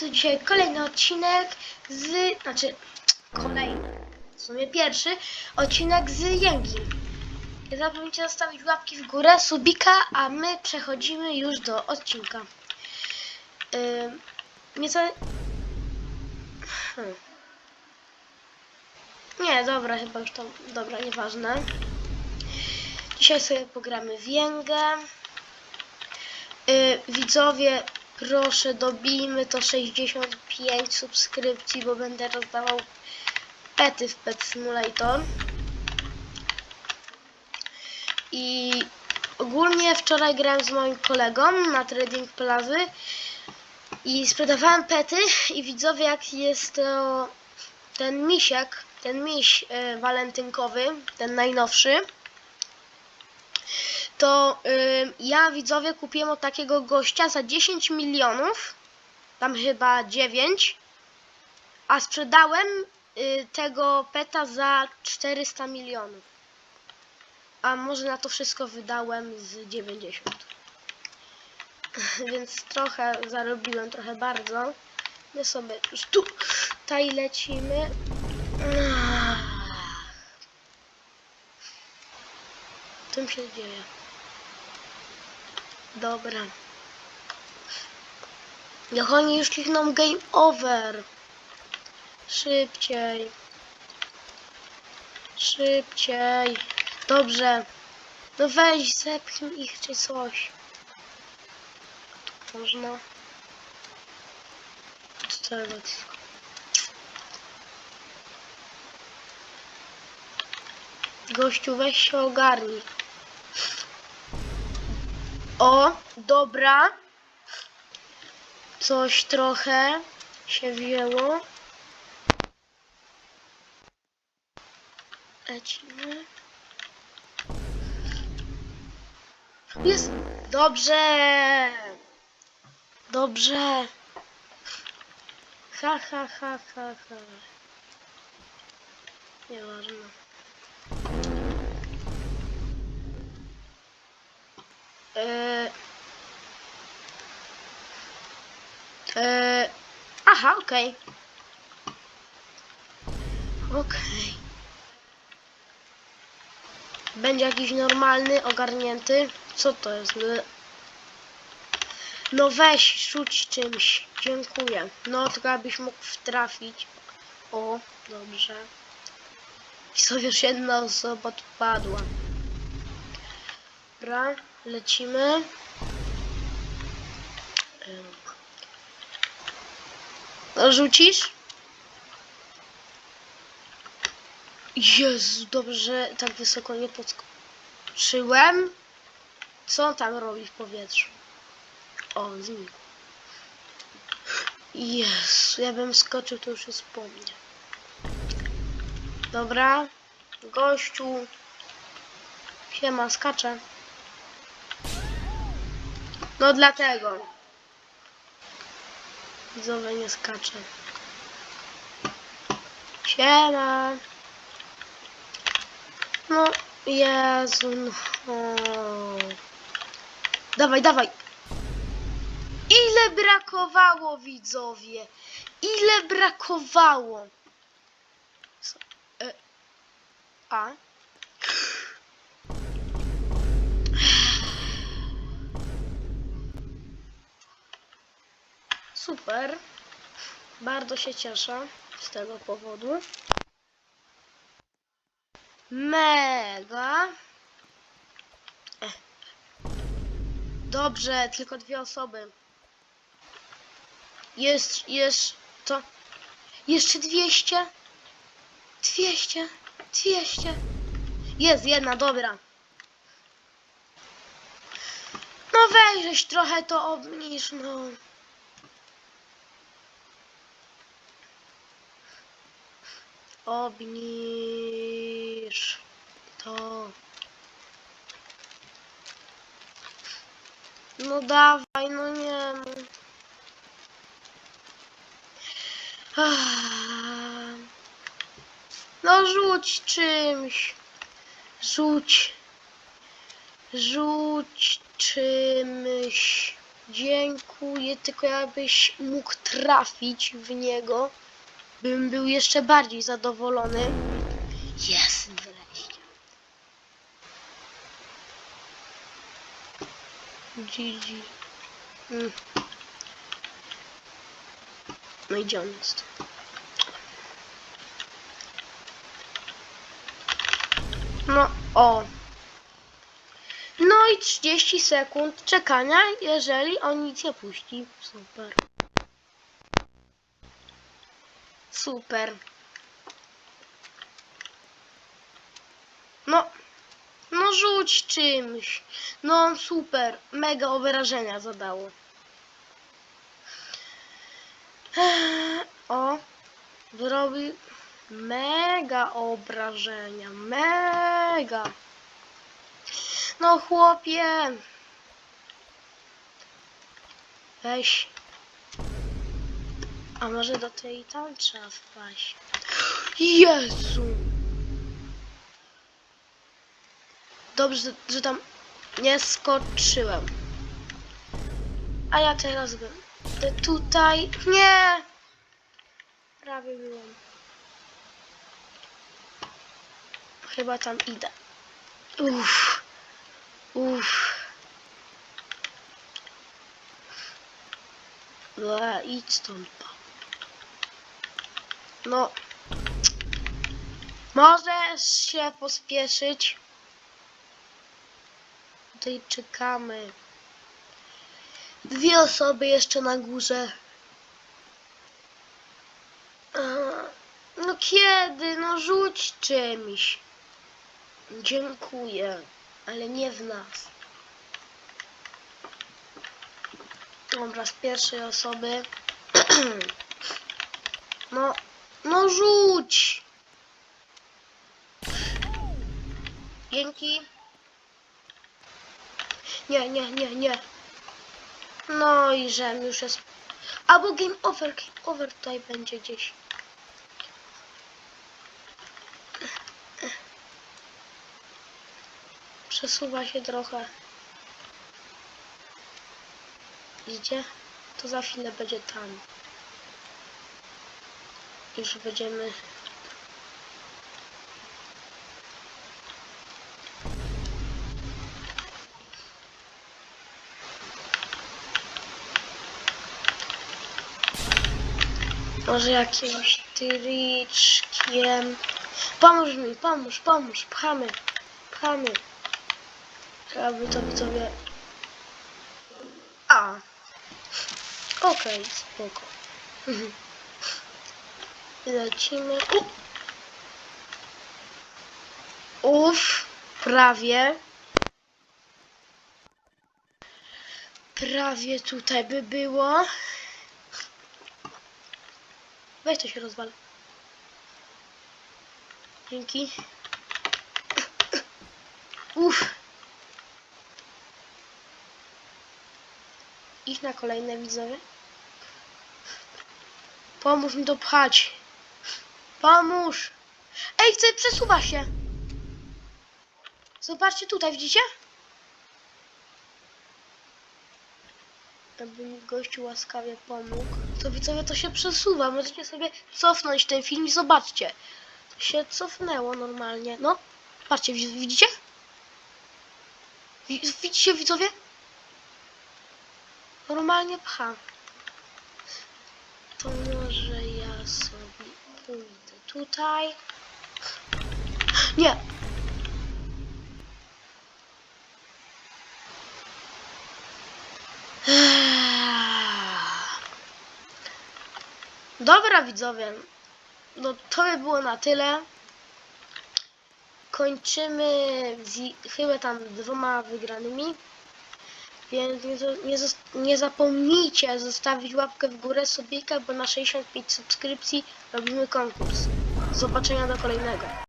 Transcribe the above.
to dzisiaj kolejny odcinek z... Znaczy, kolejny. W sumie pierwszy odcinek z Jęgi. Nie zapomnijcie zostawić łapki w górę, subika, a my przechodzimy już do odcinka. Yy, nieco... Hmm. Nie, dobra, chyba już to... Dobra, nieważne. Dzisiaj sobie pogramy w Jęgę. Yy, widzowie, proszę dobijmy to 65 subskrypcji, bo będę rozdawał pety w Pet Simulator. I ogólnie wczoraj grałem z moim kolegą na Trading Plazy i sprzedawałem pety i widzowie jak jest to ten misiak, ten miś e, walentynkowy, ten najnowszy, to ja widzowie kupiłem od takiego gościa za 10 milionów, tam chyba 9, a sprzedałem y, tego peta za 400 milionów. A może na to wszystko wydałem z 90. Więc trochę zarobiłem, trochę bardzo. My sobie już tu tutaj lecimy. Mi się dzieje? Dobra. Niech oni już klikną game over. Szybciej. Szybciej. Dobrze. No weź, zepchnij ich czy coś. Tu można. Tylko. Gościu, weź się ogarnij. O, dobra. Coś trochę się wzięło. Lecimy. Jest. Dobrze. Dobrze. Ha, ha, ha, ha, ha. Nieważne. Eee, aha, okej. Okej. Będzie jakiś normalny, ogarnięty. Co to jest? No- weź, rzuć czymś. Dziękuję. No, tylko abyś mógł wtrafić. O, dobrze. I sobie już jedna osoba tu padła. Dobra, lecimy. Rzucisz? Jezu, dobrze, tak wysoko nie podskoczyłem. Co tam robi w powietrzu? O, znikł. Jezu, ja bym skoczył, to już jest po mnie. Dobra, gościu. Siema, skaczę. No dlatego. Widzowie nie skaczę. Siema. No, Jezu, no. Dawaj, dawaj. Ile brakowało, widzowie? Ile brakowało? E, a? Super. Bardzo się cieszę z tego powodu. Mega. Ech. Dobrze, tylko dwie osoby. Jest, jest, to. Jeszcze 200. 200. 200. Jest jedna, dobra. No weź trochę to obniż, no. Obniż to. No dawaj, no nie. no. Rzuć czymś. Rzuć. Rzuć czymś. Dziękuję, tylko jakbyś mógł trafić w niego, bym był jeszcze bardziej zadowolony. Jest wreszcie. GG. Mm. No i gdzie on jest? No, o. No i 30 sekund czekania, jeżeli on nic nie puści. Super. Super. No. No rzuć czymś. No super. Mega obrażenia zadało. Eee, O. Zrobił mega obrażenia. Mega. No chłopie. Weź. A może do tej tam trzeba wpaść. Jezu. Dobrze, że- tam nie skoczyłem. A ja teraz będę tutaj. Nie! Prawie byłem. Chyba tam idę. Uff. Uff. Ble, idź stąd. pa. No. Możesz się pospieszyć. Tutaj czekamy. Dwie osoby jeszcze na górze. No kiedy? No rzuć czymś. Dziękuję, ale nie w nas. Dobra, z pierwszej osoby. No, no rzuć. Dzięki. Nie, nie, nie, nie. No i że już jest. Albo game over, game over tutaj będzie gdzieś. Przesuwa się trochę. Idzie? To za chwilę będzie tam. Już będziemy. Może jakimś tryczkiem. Pomóż mi, pomóż, pomóż, pchamy, pchamy. Trzeba by to widzowie... A. Okej, spoko. Lecimy. U. Uff, prawie. Prawie tutaj by było. Weź to się rozwal. Dzięki. Uff. Idź na kolejne widzowie. Pomóż mi dopchać. Pomóż. Ej, chcę, przesuwa się. Zobaczcie tutaj, widzicie? Aby mi gościu łaskawie pomógł. To widzowie, to się przesuwa. Możecie sobie cofnąć ten film i zobaczcie. To się cofnęło normalnie. No, patrzcie, wi- widzicie? Wi- Widzicie, widzowie? Normalnie pcha. To może ja sobie pójdę tutaj. Nie! Dobra widzowie, no to by było na tyle. Kończymy z, chyba tam dwoma wygranymi. Więc nie, nie, nie zapomnijcie zostawić łapkę w górę subika, bo na 65 subskrypcji robimy konkurs. Zobaczenia do kolejnego.